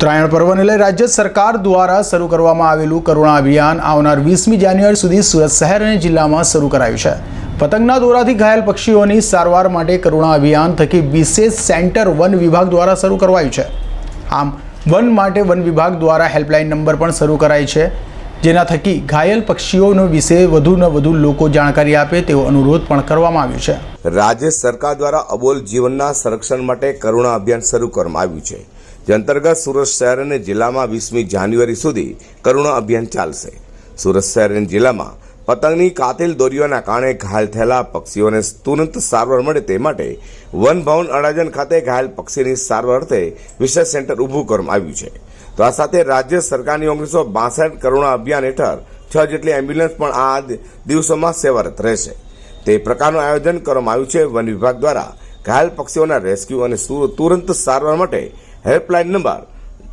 ઉત્તરાયણ પર્વને લઈ રાજ્ય સરકાર દ્વારા શરૂ કરવામાં આવેલું કરુણા અભિયાન આવનાર વીસમી જાન્યુઆરી સુધી સુરત શહેર અને જિલ્લામાં શરૂ કરાયું છે. પતંગના દોરાથી ઘાયલ પક્ષીઓની સારવાર માટે કરુણા અભિયાન થકી વિશેષ સેન્ટર વન વિભાગ દ્વારા શરૂ કરવાયું છે. આમ, વન માટે વન વિભાગ દ્વારા હેલ્પલાઇન નંબર પણ શરૂ કરાય છે. જેના થકી ઘાયલ પક્ષીઓનો વિશે વધુને વધુ લોકો જાણકારી આપે તેવો અનુરોધ પણ કરવામાં આવ્યો છે. રાજ્ય સરકાર દ્વારા અબોલ જીવનના સંરક્ષણ માટે કરુણા અભિયાન શરૂ કરવામાં આવ્યું છે. જે અંતર્ગત સુરત શહેર અને જિલ્લામાં વીસમી જાન્યુઆરી સુધી કરુણા અભિયાન ચાલશે. સુરત શહેર અને જિલ્લામાં પતંગની કાતિલ દોરીઓના કારણે ઘાયલ થયેલા પક્ષીઓને તુરંત સારવાર મળે તે માટે વન ભવન અડાજણ ખાતે ઘાયલ પક્ષીની સારવાર અર્થે વિશેષ સેન્ટર ઊભું કરવામાં આવ્યું છે. તો આ સાથે રાજ્ય સરકારની ઓગણીસો બાસઠ કરુણા અભિયાન હેઠળ છ જેટલી એમ્બ્યુલન્સ પણ આ દિવસોમાં સેવારત રહેશે. તે પ્રકારનું આયોજન કરવામાં આવ્યું છે. વન વિભાગ દ્વારા ઘાયલ પક્ષીઓના રેસ્ક્યુ અને તુરંત સારવાર માટે helpline number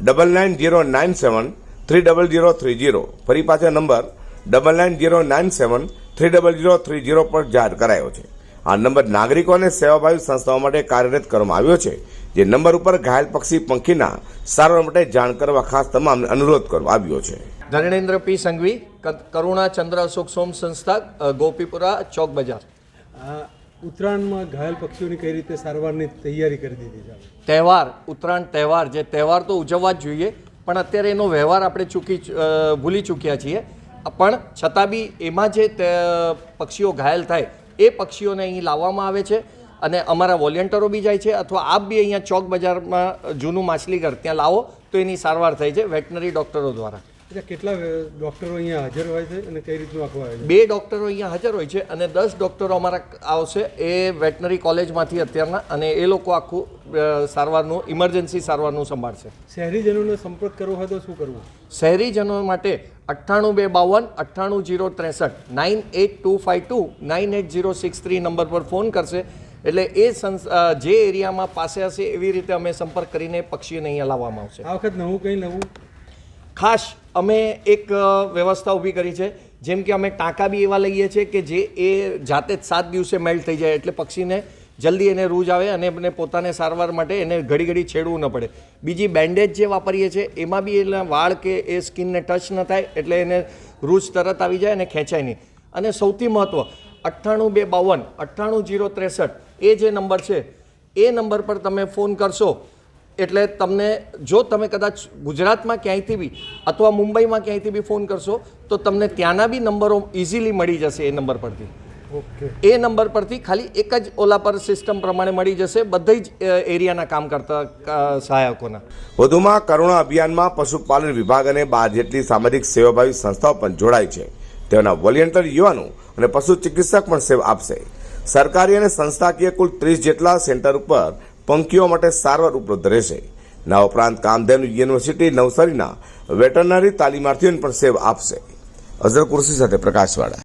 double nine zero nine seven three double zero three zero ફરી પાછો number double nine zero nine seven three double zero three zero પર જાહેર કરાયો છે. આ નંબર નાગરિકો અને સેવાભાવી સંસ્થાઓ માટે કાર્યરત કરવામાં આવ્યો છે. જે નંબર ઉપર ઘાયલ પક્ષી પંખીના સારવાર માટે જાણ કરવા ખાસ તમામને અનુરોધ કરવામાં આવ્યો છે. ધર્ણેન્દ્ર પી સંઘવી કરુણા ચંદ્ર અશોક સોમ સંસ્થા ગોપીપુરા ચોક બજાર. ઉત્તરાયણમાં ઘાયલ પક્ષીઓની કઈ રીતે સારવારની તૈયારી કરી દીધી છે? તહેવાર, ઉત્તરાયણ તહેવાર જે તહેવાર તો ઉજવવા જ જોઈએ, પણ અત્યારે એનો વ્યવહાર આપણે ચૂકી ભૂલી ચૂક્યા છીએ. પણ છતાં બી એમાં જે પક્ષીઓ ઘાયલ થાય, એ પક્ષીઓને અહીં લાવવામાં આવે છે અને અમારા વોલેન્ટરો બી જાય છે અથવા આપ બી અહીંયા ચોક બજારમાં જૂનું માછલીઘર ત્યાં લાવો તો એની સારવાર થાય છે, વેટનરી ડૉક્ટરો દ્વારા. કેટલા ડોક્ટરો અહીંયા હાજર હોય છે અને કઈ રીતનું આખું આવે બે ડૉક્ટરો અહીંયા હાજર હોય છે અને દસ ડૉક્ટરો અમારા આવશે એ વેટનરી કોલેજમાંથી અત્યારના અને એ લોકો આખું સારવારનું ઇમરજન્સી સારવારનું સંભાળશે. શહેરીજનોને સંપર્ક કરવો હોય તો શું કરવું? શહેરીજનો માટે અઠ્ઠાણું બે બાવન અઠ્ઠાણું જીરો ત્રેસઠ nine eight two five two nine eight zero six three number પર ફોન કરશે. એટલે એ જે એરિયામાં પાસે હશે એવી રીતે અમે સંપર્ક કરીને પક્ષીઓને અહીંયા લાવવામાં આવશે. આ વખત નવું કંઈ નવું ખાસ અમે એક વ્યવસ્થા ઊભી કરી છે. જેમ કે અમે ટાંકા બી એવા લઈએ છીએ કે જે એ જાતે જ સાત દિવસે મેલ્ટ થઈ જાય એટલે પક્ષીને જલ્દી એને રૂજ આવે અને એને પોતાને સારવાર માટે એને ઘડી ઘડી છેડવું ન પડે. બીજી બેન્ડેજ જે વાપરીએ છીએ, એમાં બી એટલે વાળ કે એ સ્કિનને ટચ ન થાય એટલે એને રૂજ તરત આવી જાય અને ખેંચાય નહીં. અને સૌથી મહત્ત્વ અઠ્ઠાણું બે બાવન, અઠ્ઠાણું જીરો ત્રેસઠ, એ જે નંબર છે, એ નંબર પર તમે ફોન કરશો એટલે તમને જો તમે કદાચ ગુજરાતમાં ક્યાંયથી બી અથવા મુંબઈમાં ક્યાંયથી બી ફોન કરશો તો તમને ત્યાંના બી નંબરો ઇઝીલી મળી જશે એ નંબર પરથી. ઓકે. એ નંબર પરથી ખાલી એક જ ઓલા પર સિસ્ટમ પ્રમાણે મળી જશે બધા જ એરિયાના કામ કરતા સહાયકોના. વધુમાં કરુણા અભિયાનમાં પશુપાલન વિભાગ અને બાર જેટલી સામાજિક સેવાભાવી સંસ્થાઓ પણ જોડાય છે. તેઓના વોલિયન્ટર યુવાનો અને પશુ ચિકિત્સક પણ સેવા આપશે. સરકારી અને સંસ્થાકીય કુલ ત્રીસ જેટલા સેન્ટર ઉપર પંખીઓ માટે સારવાર ઉપલબ્ધ રહેશે. ના ઉપરાંત કામધેનુ યુનિવર્સિટી નવસારીના વેટરનરી તાલીમાર્થીઓને પણ સેવા આપશે. અઝર કુર્સી સાથે પ્રકાશવાળા.